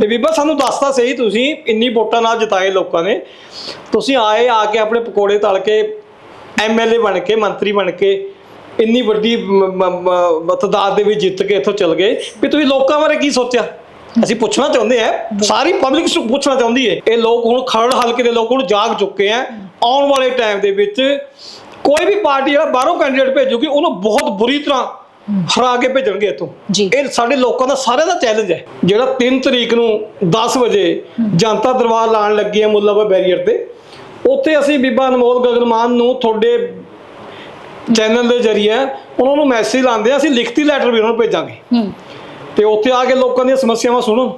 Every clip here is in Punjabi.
ਤੇ ਬੀਬਾ, ਸਾਨੂੰ ਦੱਸਤਾ ਸਹੀ ਤੁਸੀਂ ਇੰਨੀ ਵੋਟਾਂ ਨਾਲ ਜਿਤਾਏ ਲੋਕਾਂ ਨੇ। ਤੁਸੀਂ ਆਏ, ਆ ਕੇ ਆਪਣੇ ਪਕੌੜੇ ਤਲ ਕੇ ਐਮਐਲਏ ਬਣ ਕੇ, ਮੰਤਰੀ ਬਣ ਕੇ, ਇੰਨੀ ਵੱਡੀ ਮ- ਦੇ ਵਿੱਚ ਜਿੱਤ ਕੇ ਇੱਥੋਂ ਚਲ ਗਏ। ਵੀ ਤੁਸੀਂ ਲੋਕਾਂ ਬਾਰੇ ਕੀ ਸੋਚਿਆ? ਅਸੀਂ ਪੁੱਛਣਾ ਚਾਹੁੰਦੇ ਆ ਸਾਰੀ ਪਬਲਿਕ ਪੁੱਛਣਾ ਚਾਹੁੰਦੀ ਹੈ। ਇਹ ਲੋਕ ਹੁਣ ਖਰੜ ਹਲਕੇ ਦੇ ਲੋਕ ਹੁਣ ਜਾਗ ਚੁੱਕੇ ਆ ਆਉਣ ਵਾਲੇ ਟਾਈਮ ਦੇ ਵਿੱਚ ਕੋਈ ਵੀ ਪਾਰਟੀ ਜਿਹੜਾ ਬਾਹਰੋਂ ਕੈਂਡੀਡੇਟ ਭੇਜੂਗੀ, ਉਹਨੂੰ ਬਹੁਤ ਬੁਰੀ ਤਰ੍ਹਾਂ ਹਰਾ ਕੇ ਭੇਜਣਗੇ ਇੱਥੋਂ। ਜੀ। ਇਹ ਸਾਡੇ ਲੋਕਾਂ ਦਾ ਸਾਰਿਆਂ ਦਾ ਚੈਲੰਜ ਹੈ। ਜਿਹੜਾ 3 ਤਰੀਕ ਨੂੰ 10 ਵਜੇ ਜਨਤਾ ਦਰਬਾਰ ਲਾਣ ਲੱਗੇ ਆ ਮੁੱਲਾਵਾ ਬੈਰੀਅਰ ਤੇ ਉੱਥੇ ਅਸੀਂ ਬੀਬਾ ਅਨਮੋਲ ਗਗਨਮਾਨ ਨੂੰ ਤੁਹਾਡੇ ਚੈਨਲ ਦੇ ਜ਼ਰੀਏ ਉਹਨਾਂ ਨੂੰ ਮੈਸੇਜ ਲਾਉਂਦੇ ਆ ਅਸੀਂ ਲਿਖਤੀ ਲੈਟਰ ਵੀ ਉਹਨਾਂ ਨੂੰ ਭੇਜਾਂਗੇ। ਹੂੰ। ਤੇ ਉੱਥੇ ਆ ਕੇ ਲੋਕਾਂ ਦੀਆਂ ਸਮੱਸਿਆਵਾਂ ਸੁਣੋ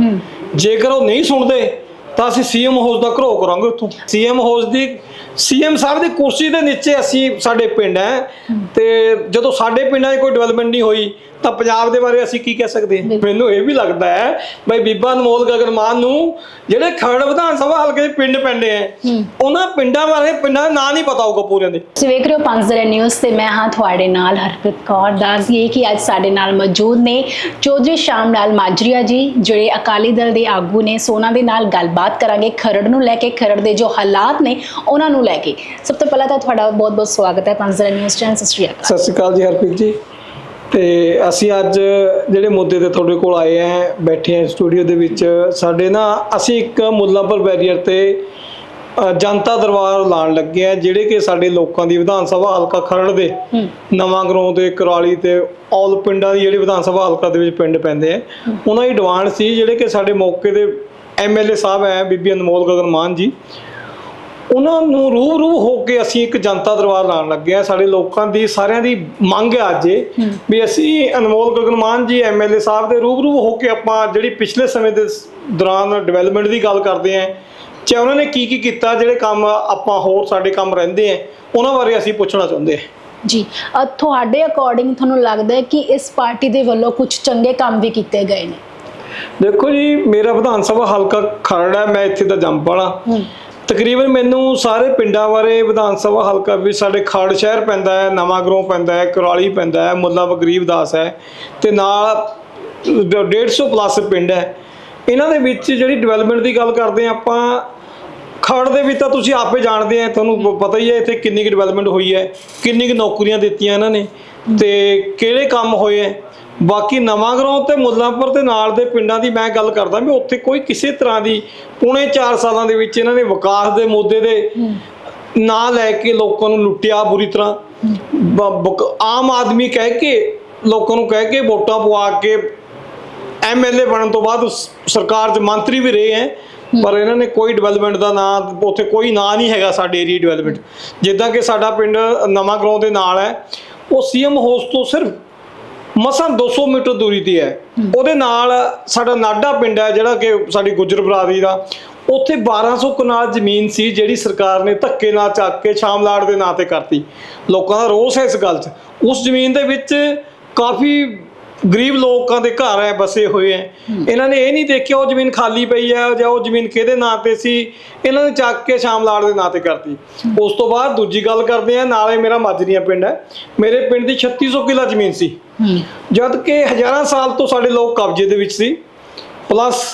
ਹੂੰ। ਜੇਕਰ ਉਹ ਨਹੀਂ ਸੁਣਦੇ ਤਾਂ ਅਸੀਂ ਸੀਐਮ ਹਾਊਸ ਦਾ ਘਰੋ ਕਰਾਂਗੇ ਉੱਥੋਂ। ਸੀਐਮ ਹਾਊਸ ਦੀ ਸੀਐਮ ਸਾਹਿਬ ਦੀ ਕੁਰਸੀ ਦੇ ਨੀਚੇ ਅਸੀਂ ਸਾਡੇ ਪਿੰਡ ਹੈ ਤੇ ਜਦੋਂ ਸਾਡੇ ਪਿੰਡਾਂ 'ਚ ਕੋਈ ਡਿਵੈਲਪਮੈਂਟ ਨਹੀਂ ਹੋਈ ਤਾਂ ਪੰਜਾਬ ਦੇ ਬਾਰੇ ਅਸੀਂ ਕੀ ਕਹਿ ਸਕਦੇ ਹਾਂ? ਮੈਨੂੰ ਇਹ ਵੀ ਲੱਗਦਾ ਹੈ ਬਈ ਬੀਬਾ ਅਨਮੋਲ ਗਗਨਮਾਨ ਨੂੰ ਜਿਹੜੇ ਖਰੜ ਵਿਧਾਨ ਸਭਾ ਹਲਕੇ ਪਿੰਡ ਪੈਂਦੇ ਆ ਉਹਨਾਂ ਪਿੰਡਾਂ ਬਾਰੇ ਪਿੰਡਾਂ ਦਾ ਨਾਂ ਨਹੀਂ ਪਤਾ ਹੋਊਗਾ ਪੂਰਿਆਂ ਦੇ। ਤੁਸੀਂ ਵੇਖ ਰਹੇ ਹੋ ਨਿਊਜ਼ ਤੇ ਮੈਂ ਹਾਂ ਤੁਹਾਡੇ ਨਾਲ ਹਰਪ੍ਰੀਤ ਕੌਰ। ਦੱਸ ਦਈਏ ਕਿ ਅੱਜ ਸਾਡੇ ਨਾਲ ਮੌਜੂਦ ਨੇ ਚੌਧਰੀ ਸ਼ਾਮ ਲਾਲ ਮਾਜਰੀਆ ਜੀ ਜਿਹੜੇ ਅਕਾਲੀ ਦਲ ਦੇ ਆਗੂ ਨੇ। ਸੋਨਾ ਦੇ ਨਾਲ ਗੱਲਬਾਤ ਕਰਾਂਗੇ ਖਰੜ ਨੂੰ ਲੈ ਕੇ ਖਰੜ ਦੇ ਜੋ ਹਾਲਾਤ ਨੇ ਉਹਨਾਂ ਨੂੰ ਲੈ ਕੇ। ਸਭ ਤੋਂ ਪਹਿਲਾਂ ਤਾਂ ਤੁਹਾਡਾ ਬਹੁਤ ਬਹੁਤ ਸਵਾਗਤ ਹੈ ਪੰਜਜ਼ਰਾ ਨਿਊਜ਼ ਚੈਨਲ ਸਤਿ ਸ਼੍ਰੀ ਅਕਾਲ। ਸਤਿ ਸ਼੍ਰੀ ਅਕਾਲ ਜੀ ਹਰਪ੍ਰੀਤ ਜੀ। ਤੇ ਅਸੀਂ ਅੱਜ ਜਿਹੜੇ ਮੁੱਦੇ ਤੇ ਤੁਹਾਡੇ ਕੋਲ ਆਏ ਆਂ ਬੈਠੇ ਆਂ ਸਟੂਡੀਓ ਦੇ ਵਿੱਚ ਸਾਡੇ ਨਾ ਅਸੀਂ ਇੱਕ ਮੁੱਲਾਂਪੁਰ ਬੈਰੀਅਰ ਤੇ ਜਨਤਾ ਦਰਬਾਰ ਲਾਣ ਲੱਗੇ ਆ ਜਿਹੜੇ ਕਿ ਸਾਡੇ ਲੋਕਾਂ ਦੀ ਵਿਧਾਨ ਸਭਾ ਹਲਕਾ ਖਰੜ ਦੇ ਨਵਾਂ ਗਰਾਉਂ ਤੇ ਕੁਰਾਲੀ ਤੇ ਔਲ ਪਿੰਡਾਂ ਦੀ ਜਿਹੜੀ ਵਿਧਾਨ ਸਭਾ ਹਲਕਾ ਦੇ ਵਿੱਚ ਪਿੰਡ ਪੈਂਦੇ ਆ। ਉਹਨਾਂ ਦੀ ਡਿਮਾਂਡ ਸੀ ਜਿਹੜੇ ਕਿ ਸਾਡੇ ਮੌਕੇ ਦੇ ਐਮਐਲਏ ਸਾਹਿਬ ਹੈ ਬੀਬੀ ਅਨਮੋਲ ਗਗਨ ਮਾਨ ਜੀ। ਉਹਨਾਂ ਨੂੰ ਰੂਬਰੂ ਹੋ ਕੇ ਅਸੀਂ ਇੱਕ ਜਨਤਾ ਦਰਬਾਰ ਲਾਉਣ ਲੱਗੇ ਆ ਸਾਡੇ ਲੋਕਾਂ ਦੀ ਸਾਰਿਆਂ ਦੀ ਮੰਗ ਹੈ ਅੱਜ ਇਹ ਵੀ ਅਸੀਂ ਅਨਮੋਲ ਗਗਨਮਾਨ ਜੀ ਐਮਐਲਏ ਸਾਹਿਬ ਦੇ ਰੂਬਰੂ ਹੋ ਕੇ ਆਪਾਂ ਜਿਹੜੀ ਪਿਛਲੇ ਸਮੇਂ ਦੇ ਦੌਰਾਨ ਡਿਵੈਲਪਮੈਂਟ ਦੀ ਗੱਲ ਕਰਦੇ ਆਂ ਚਾਹੇ ਉਹਨਾਂ ਨੇ ਕੀ ਕੀ ਕੀਤਾ ਜਿਹੜੇ ਕੰਮ ਆਪਾਂ ਹੋਰ ਸਾਡੇ ਕੰਮ ਰਹਿੰਦੇ ਆ ਉਹਨਾਂ ਬਾਰੇ ਅਸੀਂ ਪੁੱਛਣਾ ਚਾਹੁੰਦੇ ਹਾਂ। ਜੀ ਤੁਹਾਡੇ ਅਕੋਰਡਿੰਗ ਤੁਹਾਨੂੰ ਲੱਗਦਾ ਹੈ ਕਿ ਇਸ ਪਾਰਟੀ ਦੇ ਵੱਲੋਂ ਕੁਝ ਚੰਗੇ ਕੰਮ ਵੀ ਕੀਤੇ ਗਏ ਨੇ? ਦੇਖੋ ਜੀ ਮੇਰਾ ਵਿਧਾਨ ਸਭਾ ਹਲਕਾ ਖਰੜ ਹੈ ਮੈਂ ਇੱਥੇ ਦਾ ਜੰਮਪਾਲਾ ਤਕਰੀਬਨ ਮੈਨੂੰ ਸਾਰੇ ਪਿੰਡਾਂ ਬਾਰੇ ਵਿਧਾਨ ਸਭਾ ਹਲਕਾ ਵੀ ਸਾਡੇ ਖਰੜ ਸ਼ਹਿਰ ਪੈਂਦਾ ਹੈ ਨਵਾਂਗਰੋਂ ਪੈਂਦਾ ਹੈ, ਕੁਰਾਲੀ ਪੈਂਦਾ ਹੈ, ਮੁੱਲਾ ਗਰੀਬਦਾਸ ਹੈ ਤੇ ਨਾਲ 150 ਪਲੱਸ ਪਿੰਡ ਹੈ। ਇਹਨਾਂ ਦੇ ਵਿੱਚ ਜਿਹੜੀ ਡਿਵੈਲਪਮੈਂਟ ਦੀ ਗੱਲ ਕਰਦੇ ਹਾਂ ਆਪਾਂ ਖਰੜ ਦੇ ਵਿੱਚ ਤਾਂ ਤੁਸੀਂ ਆਪੇ ਜਾਣਦੇ ਆ, ਤੁਹਾਨੂੰ ਪਤਾ ਹੀ ਹੈ ਇੱਥੇ ਕਿੰਨੀ ਕੁ ਡਿਵੈਲਪਮੈਂਟ ਹੋਈ ਹੈ, ਕਿੰਨੀ ਕੁ ਨੌਕਰੀਆਂ ਦਿੱਤੀਆਂ ਇਹਨਾਂ ਨੇ ਤੇ ਕਿਹੜੇ ਕੰਮ ਹੋਏ ਹੈ। ਬਾਕੀ ਨਵਾਂ ਗਰਾਉਂ ਤੇ ਮੁੱਲਾਂਪੁਰ ਤੇ ਨਾਲ ਦੇ ਪਿੰਡਾਂ ਦੀ ਮੈਂ ਗੱਲ ਕਰਦਾ ਵੀ ਉੱਥੇ ਕੋਈ ਕਿਸੇ ਤਰ੍ਹਾਂ ਦੀ ਪੌਣੇ 4 ਸਾਲਾਂ ਦੇ ਵਿੱਚ ਇਹਨਾਂ ਨੇ ਵਿਕਾਸ ਦੇ ਮੁੱਦੇ ਦੇ ਨਾਂ ਲੈ ਕੇ ਲੋਕਾਂ ਨੂੰ ਲੁੱਟਿਆ ਬੁਰੀ ਤਰ੍ਹਾਂ। ਆਮ ਆਦਮੀ ਕਹਿ ਕੇ ਲੋਕਾਂ ਨੂੰ ਕਹਿ ਕੇ ਵੋਟਾਂ ਪਵਾ ਕੇ ਐਮਐਲਏ ਬਣਨ ਤੋਂ ਬਾਅਦ ਸਰਕਾਰ 'ਚ ਮੰਤਰੀ ਵੀ ਰਹੇ ਹੈ। ਪਰ ਇਹਨਾਂ ਨੇ ਕੋਈ ਡਿਵੈਲਪਮੈਂਟ ਦਾ ਨਾਂ ਉੱਥੇ ਕੋਈ ਨਾਂ ਨਹੀਂ ਹੈਗਾ ਸਾਡੇ ਏਰੀਆ ਡਿਵੈਲਪਮੈਂਟ ਜਿੱਦਾਂ ਕਿ ਸਾਡਾ ਪਿੰਡ ਨਵਾਂ ਗਰਾਉਂ ਦੇ ਨਾਲ ਹੈ। ਉਹ ਸੀਐਮ ਹਾਊਸ ਤੋਂ ਸਿਰਫ ਮਸਾਂ 200 ਮੀਟਰ ਦੂਰੀ ਤੇ ਹੈ। ਉਹਦੇ ਨਾਲ ਸਾਡਾ ਨਾਡਾ ਪਿੰਡ ਹੈ, ਜਿਹੜਾ ਕਿ ਸਾਡੀ ਗੁੱਜਰ ਬਰਾਦਰੀ ਦਾ। ਉੱਥੇ 1200 ਕਨਾਲ ਜ਼ਮੀਨ ਸੀ, ਜਿਹੜੀ ਸਰਕਾਰ ਨੇ ਧੱਕੇ ਨਾਲ ਚੱਕ ਕੇ ਸ਼ਾਮਲਾੜ ਦੇ ਨਾਂ ਤੇ ਕਰਤੀ। ਲੋਕਾਂ ਦਾ ਰੋਸ ਹੈ ਇਸ ਗੱਲ 'ਚ। ਉਸ ਜ਼ਮੀਨ ਦੇ ਵਿੱਚ ਕਾਫੀ ਗਰੀਬ ਲੋਕਾਂ ਦੇ ਘਰ ਹੈ ਬਸੇ ਹੋਏ ਹੈ। ਇਹਨਾਂ ਨੇ ਇਹ ਨਹੀਂ ਦੇਖਿਆ ਉਹ ਜ਼ਮੀਨ ਖਾਲੀ ਪਈ ਹੈ ਜਾਂ ਉਹ ਜ਼ਮੀਨ ਕਿਹਦੇ ਨਾਂ ਤੇ ਸੀ। ਇਹਨਾਂ ਨੇ ਚੱਕ ਕੇ ਸ਼ਾਮਲਾੜ ਦੇ ਨਾਂ ਤੇ ਕਰਤੀ। ਉਸ ਤੋਂ ਬਾਅਦ ਦੂਜੀ ਗੱਲ ਕਰਦੇ ਆ ਨਾਲੇ ਮੇਰਾ ਮਾਜਰੀਆਂ ਪਿੰਡ ਹੈ ਮੇਰੇ ਪਿੰਡ ਦੀ 3600 ਕਿੱਲਾ ਜ਼ਮੀਨ ਸੀ। ਜਦ ਕਿ ਹਜ਼ਾਰਾਂ ਸਾਲ ਤੋਂ ਸਾਡੇ ਲੋਕ ਕਬਜ਼ੇ ਦੇ ਵਿੱਚ ਸੀ। ਪਲੱਸ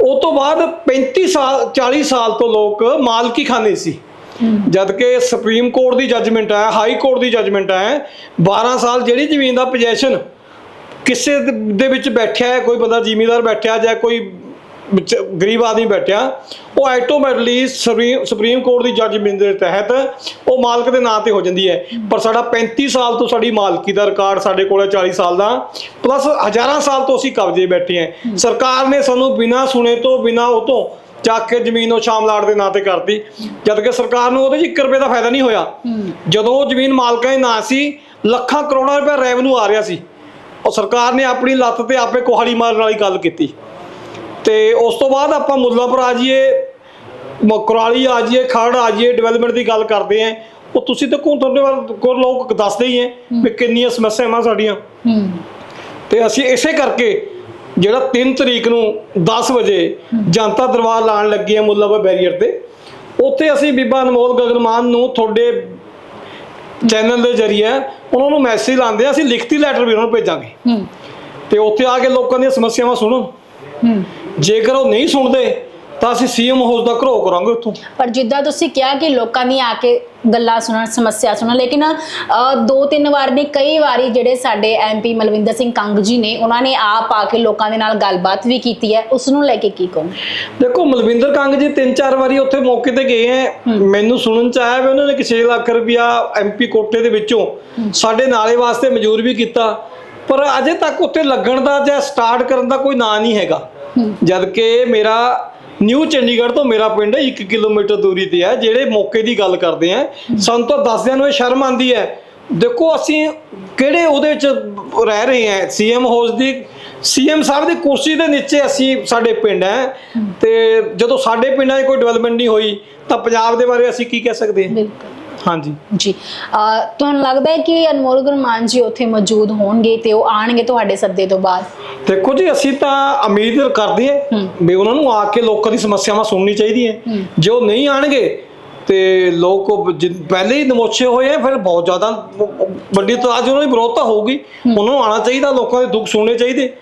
ਉਹ ਤੋਂ ਬਾਅਦ 35 ਸਾਲ 40 ਸਾਲ ਤੋਂ ਲੋਕ ਮਾਲਕੀ ਖਾਨੇ ਸੀ ਜਦ ਕਿ ਸੁਪਰੀਮ ਕੋਰਟ ਦੀ ਜੱਜਮੈਂਟ ਹੈ ਹਾਈ ਕੋਰਟ ਦੀ ਜੱਜਮੈਂਟ ਹੈ 12 ਸਾਲ ਜਿਹੜੀ ਜ਼ਮੀਨ ਦਾ ਪੋਜੀਸ਼ਨ ਕਿਸੇ ਦੇ- ਵਿੱਚ ਬੈਠਿਆ ਹੈ ਕੋਈ ਬੰਦਾ ਜ਼ਿਮੀਂਦਾਰ ਬੈਠਿਆ ਜਾਂ ਕੋਈ ਗਰੀਬ ਆਦਮੀ ਬੈਠਿਆ ਉਹ ਆਟੋਮੈਟਿਕਲੀ ਸੁਪਰੀਮ ਕੋਰਟ ਦੀ ਜੱਜਮੈਂਟ ਦੇ ਤਹਿਤ ਉਹ ਮਾਲਕ ਦੇ ਨਾਂ ਤੇ ਹੋ ਜਾਂਦੀ ਹੈ। ਪਰ ਸਾਡਾ 35 ਸਾਲ ਤੋਂ ਸਾਡੀ ਮਾਲਕੀ ਦਾ ਰਿਕਾਰਡ ਸਾਡੇ ਕੋਲ ਹੈ 40 ਸਾਲ ਦਾ। ਪਲੱਸ ਹਜ਼ਾਰਾਂ ਸਾਲ ਤੋਂ ਅਸੀਂ ਕਬਜ਼ੇ ਬੈਠੇ ਹਾਂ। ਸਰਕਾਰ ਨੇ ਸਾਨੂੰ ਬਿਨਾਂ ਸੁਣੇ ਤੋਂ ਬਿਨਾਂ ਉਹ ਤੋਂ ਚੱਕ ਕੇ ਜ਼ਮੀਨ ਉਹ ਸ਼ਾਮਲਾੜ ਦੇ ਨਾਂ ਤੇ ਕਰਤੀ। ਜਦ ਕਿ ਸਰਕਾਰ ਨੂੰ ਉਹਦੇ 'ਚ 1 ਰੁਪਏ ਦਾ ਫਾਇਦਾ ਨਹੀਂ ਹੋਇਆ। ਜਦੋਂ ਉਹ ਜ਼ਮੀਨ ਮਾਲਕਾਂ ਦੇ ਨਾਂ ਸੀ ਲੱਖਾਂ ਕਰੋੜਾਂ ਰੁਪਏ ਰੈਵਨਿਊ ਆ ਰਿਹਾ ਸੀ। ਉਹ ਸਰਕਾਰ ਨੇ ਆਪਣੀ ਲੱਤ ਤੇ ਆਪੇ ਕੋਹਾੜੀ ਮਾਰਨ ਵਾਲੀ ਗੱਲ ਕੀਤੀ। ਤੇ ਉਸ ਤੋਂ ਬਾਅਦ ਆਪਾਂ ਮੁੱਲਾਂਪੁਰ ਆ ਜਾਈਏ ਕੁਰਾਲੀ ਆ ਜਾਈਏ ਖਰੜ ਆ ਜਾਈਏ ਡਿਵੈਲਪਮੈਂਟ ਦੀ ਗੱਲ ਕਰਦੇ ਆਂ। ਉਹ ਤੁਸੀਂ ਤਾਂ ਤੁਹਾਡੇ ਵੱਲ ਕੋਲ ਲੋਕ ਦੱਸਦੇ ਹੀ ਐ ਵੀ ਕਿੰਨੀਆਂ ਸਮੱਸਿਆਵਾਂ ਸਾਡੀਆਂ। ਤੇ ਅਸੀਂ ਇਸੇ ਕਰਕੇ ਜਿਹੜਾ 3 ਤਰੀਕ ਨੂੰ 10 ਵਜੇ ਜਨਤਾ ਦਰਬਾਰ ਲਾਣ ਲੱਗੇ ਆ ਮੁੱਲਾਂਪੁਰ ਬੈਰੀਅਰ ਤੇ ਉੱਥੇ ਅਸੀਂ ਬੀਬਾ ਅਨਮੋਲ ਗਗਨਮਾਨ ਨੂੰ ਤੁਹਾਡੇ ਚੈਨਲ ਦੇ ਜ਼ਰੀਏ ਉਹਨਾਂ ਨੂੰ ਮੈਸੇਜ ਲਾਉਂਦੇ ਆ ਅਸੀਂ ਲਿਖਤੀ ਲੈਟਰ ਵੀ ਉਹਨਾਂ ਨੂੰ ਭੇਜਾਂਗੇ। ਹੂੰ। ਤੇ ਉੱਥੇ ਆ ਕੇ ਲੋਕਾਂ ਦੀਆਂ ਸਮੱਸਿਆਵਾਂ ਸੁਣੋ। ਹੂੰ। ਜੇਕਰ ਉਹ ਨਹੀਂ ਸੁਣਦੇ ਤਾਂ ਅਸੀਂ ਸੀਐਮ ਹਾਊਸ ਦਾ ਘਰੋ ਕਰਾਂਗੇ ਉੱਥੋਂ। ਪਰ ਜਿੱਦਾਂ ਤੁਸੀਂ ਕਿਹਾ ਕਿ ਲੋਕਾਂ ਦੀ ਆ ਕੇ ਗੱਲਾਂ ਸੁਣਨ ਸਮੱਸਿਆ ਸੁਣਨ ਲੇਕਿਨ ਅ, ਦੋ ਤਿੰਨ ਵਾਰ ਨੇ ਕਈ ਵਾਰੀ ਜਿਹੜੇ ਸਾਡੇ ਐਮਪੀ ਮਲਵਿੰਦਰ ਸਿੰਘ ਕੰਗ ਜੀ ਨੇ ਉਹਨਾਂ ਨੇ ਆਪ ਆ ਕੇ ਲੋਕਾਂ ਦੇ ਨਾਲ ਗੱਲਬਾਤ ਵੀ ਕੀਤੀ ਹੈ। ਉਸ ਨੂੰ ਲੈ ਕੇ ਕੀ ਕਹੋ ਦੇਖੋ ਮਲਵਿੰਦਰ ਕੰਗ ਜੀ ਤਿੰਨ ਚਾਰ ਵਾਰੀ ਉੱਥੇ ਮੌਕੇ ਤੇ ਗਏ ਐ ਮੈਨੂੰ ਸੁਣਨ ਚ ਆਇਆ ਵੀ ਉਹਨਾਂ ਨੇ ਕਿਸੇ ਲੱਖ ਰੁਪਇਆ ਐਮਪੀ ਕੋਟੇ ਦੇ ਵਿੱਚੋਂ ਸਾਡੇ ਨਾਲੇ ਵਾਸਤੇ ਮਨਜ਼ੂਰ ਵੀ ਕੀਤਾ। ਪਰ ਅਜੇ ਤੱਕ ਉੱਥੇ ਲੱਗਣ ਦਾ ਜਾਂ ਸਟਾਰਟ ਕਰਨ ਦਾ ਕੋਈ ਨਾਂ ਨਹੀਂ ਹੈਗਾ। ਜਦ ਕਿ ਮੇਰਾ ਨਿਊ ਚੰਡੀਗੜ੍ਹ ਤੋਂ ਮੇਰਾ ਪਿੰਡ 1 ਕਿਲੋਮੀਟਰ ਦੂਰੀ ਤੇ ਹੈ, ਜਿਹੜੇ ਮੌਕੇ ਦੀ ਗੱਲ ਕਰਦੇ ਆ ਸਾਨੂੰ ਤਾਂ ਦੱਸਦਿਆਂ ਨੂੰ ਇਹ ਸ਼ਰਮ ਆਂਦੀ ਹੈ। ਦੇਖੋ, ਅਸੀਂ ਕਿਹੜੇ ਉਹਦੇ ਵਿੱਚ ਰਹਿ ਰਹੇ ਹਾਂ? ਸੀਐਮ ਹਾਊਸ ਦੀ, ਸੀਐਮ ਸਾਹਿਬ ਦੀ ਕੁਰਸੀ ਦੇ ਨੀਚੇ ਅਸੀਂ ਸਾਡੇ ਪਿੰਡ ਹੈ। ਤੇ ਜਦੋਂ ਸਾਡੇ ਪਿੰਡਾਂ 'ਚ ਕੋਈ ਡਿਵੈਲਪਮੈਂਟ ਨਹੀਂ ਹੋਈ, ਤਾਂ ਪੰਜਾਬ ਦੇ ਬਾਰੇ ਅਸੀਂ ਕੀ ਕਹਿ ਸਕਦੇ ਹਾਂ? ਬਿਲਕੁਲ। ਹਾਂਜੀ। ਜੀ। ਤੁਹਾਨੂੰ ਲੱਗਦਾ ਹੈ ਕਿ ਅਨਮੋਲ ਗੁਰਮਾਨ ਜੀ ਉੱਥੇ ਮੌਜੂਦ ਹੋਣਗੇ ਤੇ ਉਹ ਆਣਗੇ ਤੁਹਾਡੇ ਸੱਦੇ ਤੋਂ ਬਾਅਦ? ਦੇਖੋ ਜੀ ਅਸੀਂ ਤਾਂ ਉਮੀਦ ਕਰਦੇ ਹਾਂ ਵੀ ਉਹਨਾਂ ਨੂੰ ਆ ਕੇ ਲੋਕਾਂ ਦੀ ਸਮੱਸਿਆਵਾਂ ਸੁਣਨੀ ਚਾਹੀਦੀਆਂ ਜੇ ਉਹ ਨਹੀਂ ਆਣਗੇ ਤੇ ਲੋਕ ਜਿ- ਪਹਿਲੇ ਹੀ ਨਮੋਛੇ ਹੋਏ ਆ ਫਿਰ ਬਹੁਤ ਜ਼ਿਆਦਾ ਵੱਡੀ ਤਾਜ ਉਹਨਾਂ ਦੀ ਵਿਰੋਧਤਾ ਹੋਊਗੀ। ਉਹਨਾਂ ਨੂੰ ਆਣਾ ਚਾਹੀਦਾ ਲੋਕਾਂ ਦੇ ਦੁੱਖ ਸੁਣਨੇ ਚਾਹੀਦੇ।